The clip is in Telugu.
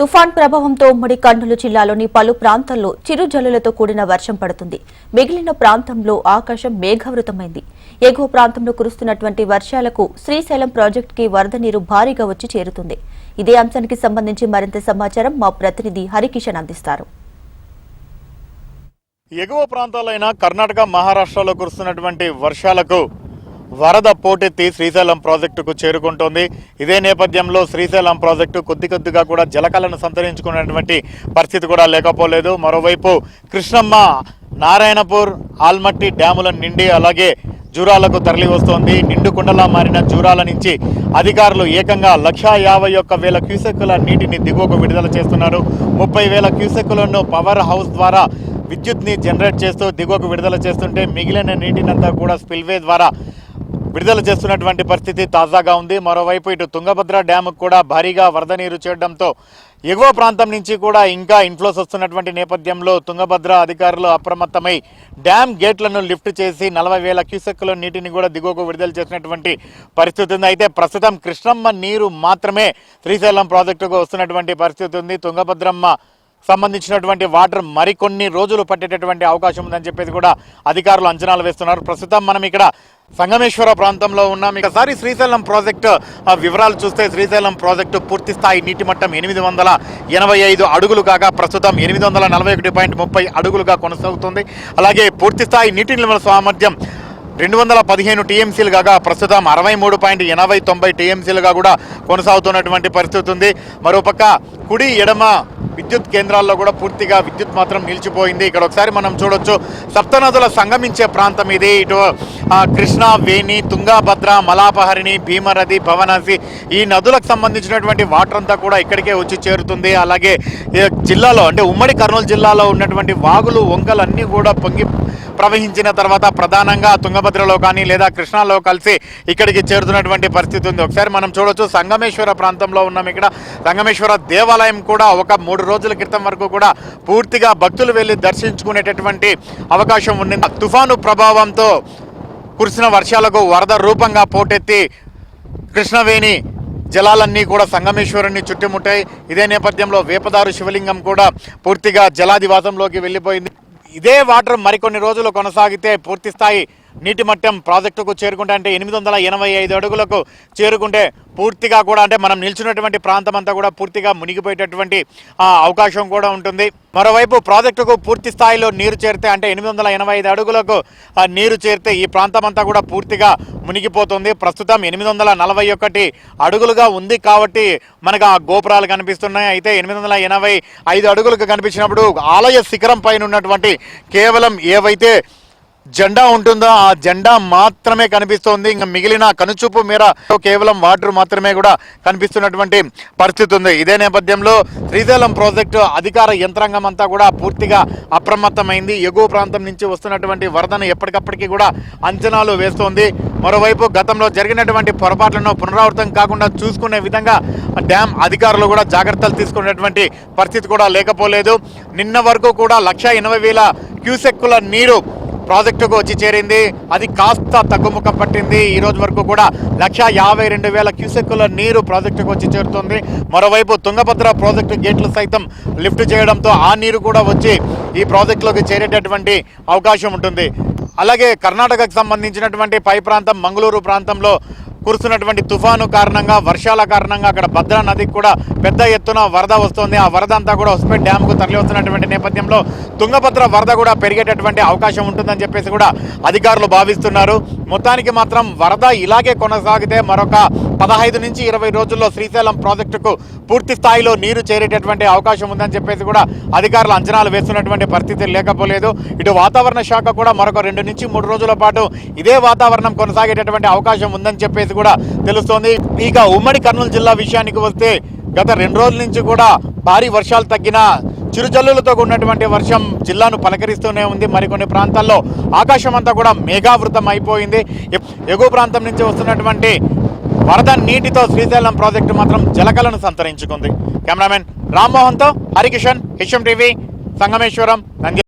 తుఫాన్ ప్రభావంతో ఉమ్మడి కర్నూలు జిల్లాలోని పలు ప్రాంతాల్లో చిరుజల్లులతో కూడిన వర్షం పడుతుంది. మిగిలిన ప్రాంతంలో ఆకాశం మేఘావృతమైంది. ఎగువ ప్రాంతంలో కురుస్తున్నటువంటి వర్షాలకు శ్రీశైలం ప్రాజెక్టుకి వరద నీరు భారీగా వచ్చి చేరుతుంది. ఇదే అంశానికి సంబంధించి మరింత సమాచారం మా ప్రతినిధి హరికిషన్ అందిస్తారు. ఎగువ ప్రాంతాలైన కర్ణాటక మహారాష్ట్రలో కురుస్తున్నటువంటి వర్షాలకు వరద పోటెత్తి శ్రీశైలం ప్రాజెక్టుకు చేరుకుంటోంది. ఇదే నేపథ్యంలో శ్రీశైలం ప్రాజెక్టు కొద్ది కొద్దిగా కూడా జలకలను సంతరించుకున్నటువంటి పరిస్థితి కూడా లేకపోలేదు. మరోవైపు కృష్ణమ్మ నారాయణపూర్ ఆల్మట్టి డ్యాముల నిండి అలాగే జూరాలకు తరలి వస్తోంది. నిండు కుండలా మారిన జూరాల నుంచి అధికారులు ఏకంగా లక్షా యాభై ఒక్క వేల క్యూసెక్కుల నీటిని దిగువకు విడుదల చేస్తున్నారు. ముప్పై వేల క్యూసెక్కులను పవర్ హౌస్ ద్వారా విద్యుత్ని జనరేట్ చేస్తూ దిగువకు విడుదల చేస్తుంటే మిగిలిన నీటినంతా కూడా స్పిల్వే ద్వారా విడుదల చేస్తున్నటువంటి పరిస్థితి తాజాగా ఉంది. మరోవైపు ఇటు తుంగభద్ర డ్యామ్కు కూడా భారీగా వరద నీరు చేరడంతో ఎగువ ప్రాంతం నుంచి కూడా ఇంకా ఇన్ఫ్లోస్ వస్తున్నటువంటి నేపథ్యంలో తుంగభద్ర అధికారులు అప్రమత్తమై డ్యామ్ గేట్లను లిఫ్ట్ చేసి నలభై వేల క్యూసెక్కుల నీటిని కూడా దిగువకు విడుదల చేసినటువంటి పరిస్థితి ఉంది. అయితే ప్రస్తుతం కృష్ణమ్మ నీరు మాత్రమే శ్రీశైలం ప్రాజెక్టుకు వస్తున్నటువంటి పరిస్థితి ఉంది. తుంగభద్రమ్మ సంబంధించినటువంటి వాటర్ మరికొన్ని రోజులు పట్టేటటువంటి అవకాశం ఉందని చెప్పేసి కూడా అధికారులు అంచనాలు వేస్తున్నారు. ప్రస్తుతం మనం ఇక్కడ సంగమేశ్వర ప్రాంతంలో ఉన్నాం. ఒకసారి శ్రీశైలం ప్రాజెక్టు వివరాలు చూస్తే శ్రీశైలం ప్రాజెక్టు పూర్తి స్థాయి నీటి మట్టం ఎనిమిది వందల ఎనభై ఐదు అడుగులు కాగా ప్రస్తుతం ఎనిమిది వందల నలభై ఒకటి పాయింట్ ముప్పై అడుగులుగా కొనసాగుతుంది. అలాగే పూర్తి స్థాయి నీటి నిల్వల సామర్థ్యం రెండు వందల పదిహేను టీఎంసీలు కాగా ప్రస్తుతం అరవై మూడు పాయింట్ ఎనభై తొంభై టీఎంసీలుగా కూడా కొనసాగుతున్నటువంటి పరిస్థితి ఉంది. మరోపక్క కుడి ఎడమ విద్యుత్ కేంద్రాల్లో కూడా పూర్తిగా విద్యుత్ మాత్రం నిలిచిపోయింది. ఇక్కడ ఒకసారి మనం చూడొచ్చు సప్తనదుల సంగమించే ప్రాంతం ఇది. ఇటు కృష్ణా వేణి తుంగాభద్ర మలాపహరిణి భీమరథి భవనాసి ఈ నదులకు సంబంధించినటువంటి వాటర్ అంతా కూడా ఇక్కడికే వచ్చి చేరుతుంది. అలాగే జిల్లాలో అంటే ఉమ్మడి కర్నూలు జిల్లాలో ఉన్నటువంటి వాగులు వంకలు అన్నీ కూడా పొంగి ప్రవహించిన తర్వాత ప్రధానంగా తుంగభద్రలో కానీ లేదా కృష్ణాలో కలిసి ఇక్కడికి చేరుతున్నటువంటి పరిస్థితి ఉంది. ఒకసారి మనం చూడొచ్చు సంగమేశ్వర ప్రాంతంలో ఉన్నాం ఇక్కడ. సంగమేశ్వర దేవాలయం కూడా ఒక మూడు రోజుల క్రితం వరకు కూడా పూర్తిగా భక్తులు వెళ్ళి దర్శించుకునేటటువంటి అవకాశం ఉండింది తుఫాను ప్రభావంతో కురిసిన వర్షాలకు వరద రూపంగా పోటెత్తి కృష్ణవేణి జలాలన్నీ కూడా సంగమేశ్వరుని చుట్టుముట్టాయి. ఇదే నేపథ్యంలో వేపదారు శివలింగం కూడా పూర్తిగా జలాదివాసంలోకి వెళ్ళిపోయింది. ఇదే వాటర్ మరికొన్ని రోజులు కొనసాగితే పూర్తిస్థాయి నీటి మట్టం ప్రాజెక్టుకు చేరుకుంటే అంటే ఎనిమిది వందల ఎనభై ఐదు అడుగులకు చేరుకుంటే పూర్తిగా కూడా అంటే మనం నిల్చున్నటువంటి ప్రాంతం అంతా కూడా పూర్తిగా మునిగిపోయేటటువంటి అవకాశం కూడా ఉంటుంది. మరోవైపు ప్రాజెక్టుకు పూర్తి స్థాయిలో నీరు చేరితే అంటే ఎనిమిది వందల ఎనభై ఐదు అడుగులకు నీరు చేరితే ఈ ప్రాంతం అంతా కూడా పూర్తిగా మునిగిపోతుంది. ప్రస్తుతం ఎనిమిది వందల నలభై ఒకటి అడుగులుగా ఉంది కాబట్టి మనకు ఆ గోపురాలు కనిపిస్తున్నాయి. అయితే ఎనిమిది వందల ఎనభై ఐదు అడుగులకు కనిపించినప్పుడు ఆలయ శిఖరం పైన ఉన్నటువంటి కేవలం ఏవైతే జెండా ఉంటుందో ఆ జెండా మాత్రమే కనిపిస్తోంది. ఇంకా మిగిలిన కనుచూపు మేర కేవలం వాటర్ మాత్రమే కూడా కనిపిస్తున్నటువంటి పరిస్థితి ఉంది. ఇదే నేపథ్యంలో శ్రీశైలం ప్రాజెక్టు అధికార యంత్రాంగం అంతా కూడా పూర్తిగా అప్రమత్తమైంది. ఎగువ ప్రాంతం నుంచి వస్తున్నటువంటి వరదను ఎప్పటికప్పటికి కూడా అంచనాలు వేస్తోంది. మరోవైపు గతంలో జరిగినటువంటి పొరపాట్లను పునరావృతం కాకుండా చూసుకునే విధంగా డ్యామ్ అధికారులు కూడా జాగ్రత్తలు తీసుకునేటువంటి పరిస్థితి కూడా లేకపోలేదు. నిన్న వరకు కూడా లక్ష ఎనభై వేల క్యూసెక్కుల నీరు ప్రాజెక్టుకు వచ్చి చేరింది. అది కాస్త తగ్గుముఖం పట్టింది. ఈ రోజు వరకు కూడా లక్ష యాభై రెండు వేల క్యూసెక్కుల నీరు ప్రాజెక్టుకు వచ్చి చేరుతుంది. మరోవైపు తుంగభద్ర ప్రాజెక్టు గేట్లు సైతం లిఫ్ట్ చేయడంతో ఆ నీరు కూడా వచ్చి ఈ ప్రాజెక్టులోకి చేరేటటువంటి అవకాశం ఉంటుంది. అలాగే కర్ణాటకకు సంబంధించినటువంటి పై ప్రాంతం మంగళూరు ప్రాంతంలో కురుస్తున్నటువంటి తుఫాను కారణంగా వర్షాల కారణంగా అక్కడ భద్రా నదికి కూడా పెద్ద ఎత్తున వరద వస్తుంది. ఆ వరద అంతా కూడా హొస్పేట్ డ్యామ్కు తరలి వస్తున్నటువంటి నేపథ్యంలో తుంగభద్ర వరద కూడా పెరిగేటటువంటి అవకాశం ఉంటుందని చెప్పేసి కూడా అధికారులు భావిస్తున్నారు. మొత్తానికి మాత్రం వరద ఇలాగే కొనసాగితే మరొక పదహైదు నుంచి ఇరవై రోజుల్లో శ్రీశైలం ప్రాజెక్టుకు పూర్తి స్థాయిలో నీరు చేరేటటువంటి అవకాశం ఉందని చెప్పేసి కూడా అధికారులు అంచనాలు వేస్తున్నటువంటి పరిస్థితి లేకపోలేదు. ఇటు వాతావరణ శాఖ కూడా మరొక రెండు నుంచి మూడు రోజుల పాటు ఇదే వాతావరణం కొనసాగేటటువంటి అవకాశం ఉందని చెప్పేసి కూడా తెలుస్తోంది. ఇక ఉమ్మడి కర్నూలు జిల్లా విషయానికి వస్తే గత రెండు రోజుల నుంచి కూడా భారీ వర్షాలు తగ్గిన చిరుజల్లులతో ఉన్నటువంటి వర్షం జిల్లాను పలకరిస్తూనే ఉంది. మరికొన్ని ప్రాంతాల్లో ఆకాశం అంతా కూడా మేఘావృతం అయిపోయింది. ఎగువ ప్రాంతం నుంచి వస్తున్నటువంటి వరద నీటితో శ్రీశైలం ప్రాజెక్టు మాత్రం జలకలను సంతరించుకుంది. కెమెరామెన్ రామ్మోహన్తో హరికిషన్ హెచ్ఎం టీవీ సంగమేశ్వరం నంది